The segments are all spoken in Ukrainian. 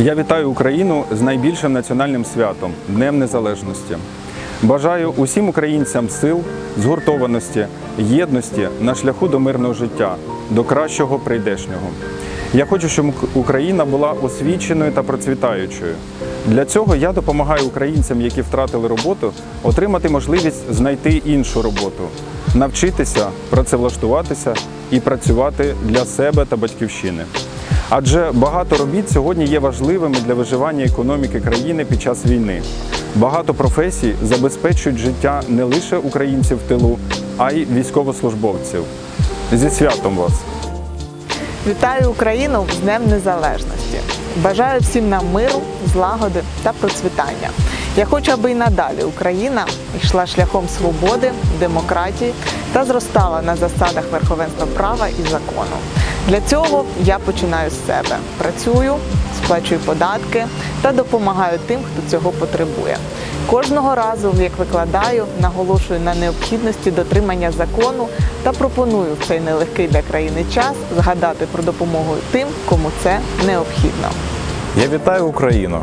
Я вітаю Україну з найбільшим національним святом Днем Незалежності. Бажаю усім українцям сил, згуртованості, єдності на шляху до мирного життя, до кращого прийдешнього. Я хочу, щоб Україна була освіченою та процвітаючою. Для цього я допомагаю українцям, які втратили роботу, отримати можливість знайти іншу роботу, навчитися, працевлаштуватися і працювати для себе та батьківщини. Адже багато робіт сьогодні є важливими для виживання економіки країни під час війни. Багато професій забезпечують життя не лише українців в тилу, а й військовослужбовців. Зі святом вас! Вітаю Україну з Днем Незалежності. Бажаю всім нам миру, злагоди та процвітання. Я хочу, аби і надалі Україна йшла шляхом свободи, демократії та зростала на засадах верховенства права і закону. Для цього я починаю з себе. Працюю, сплачую податки та допомагаю тим, хто цього потребує. Кожного разу, як викладаю, наголошую на необхідності дотримання закону та пропоную в цей нелегкий для країни час згадати про допомогу тим, кому це необхідно. Я вітаю Україну,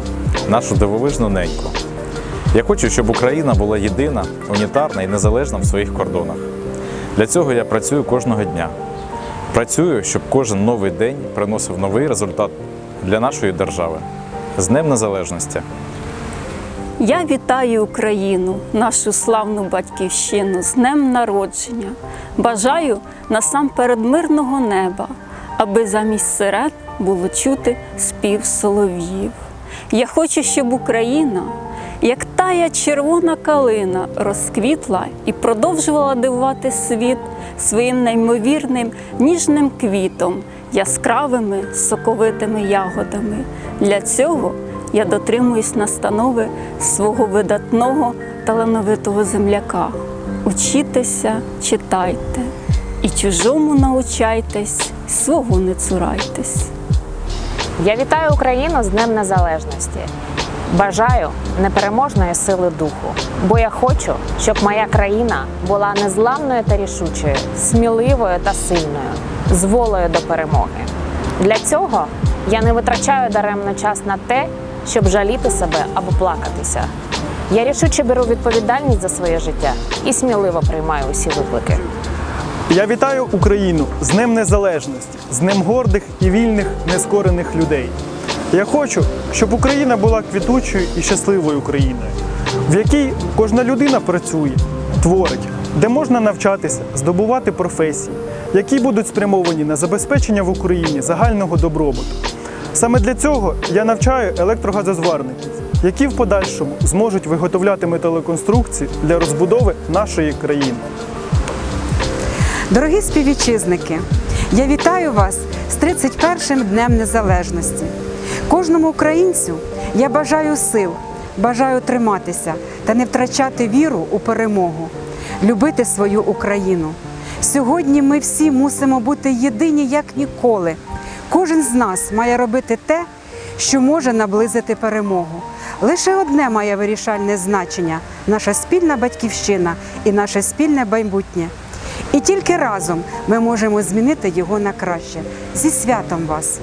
нашу дивовижну неньку. Я хочу, щоб Україна була єдина, унітарна і незалежна в своїх кордонах. Для цього я працюю кожного дня. Працюю, щоб кожен новий день приносив новий результат для нашої держави. З Днем Незалежності! Я вітаю Україну, нашу славну батьківщину з днем народження. Бажаю насамперед мирного неба, аби замість сирен було чути спів солов'їв. Я хочу, щоб Україна, як тая червона калина, розквітла і продовжувала дивувати світ своїм неймовірним ніжним квітом, яскравими соковитими ягодами. Для цього я дотримуюсь настанови свого видатного талановитого земляка. Учітеся, читайте, і чужому научайтесь, свого не цурайтесь. Я вітаю Україну з Днем Незалежності. Бажаю непереможної сили духу, бо я хочу, щоб моя країна була незламною та рішучою, сміливою та сильною, з волею до перемоги. Для цього я не витрачаю даремно час на те, щоб жаліти себе або плакатися. Я рішуче беру відповідальність за своє життя і сміливо приймаю усі виклики. Я вітаю Україну з Днем Незалежності, з Днем гордих і вільних нескорених людей. Я хочу, щоб Україна була квітучою і щасливою Україною, в якій кожна людина працює, творить, де можна навчатися, здобувати професії, які будуть спрямовані на забезпечення в Україні загального добробуту. Саме для цього я навчаю електрогазозварників, які в подальшому зможуть виготовляти металоконструкції для розбудови нашої країни. Дорогі співвітчизники, я вітаю вас з 31-м Днем Незалежності. Кожному українцю я бажаю сил, бажаю триматися та не втрачати віру у перемогу, любити свою Україну. Сьогодні ми всі мусимо бути єдині як ніколи. Кожен з нас має робити те, що може наблизити перемогу. Лише одне має вирішальне значення наша спільна батьківщина і наше спільне майбутнє. І тільки разом ми можемо змінити його на краще. Зі святом вас!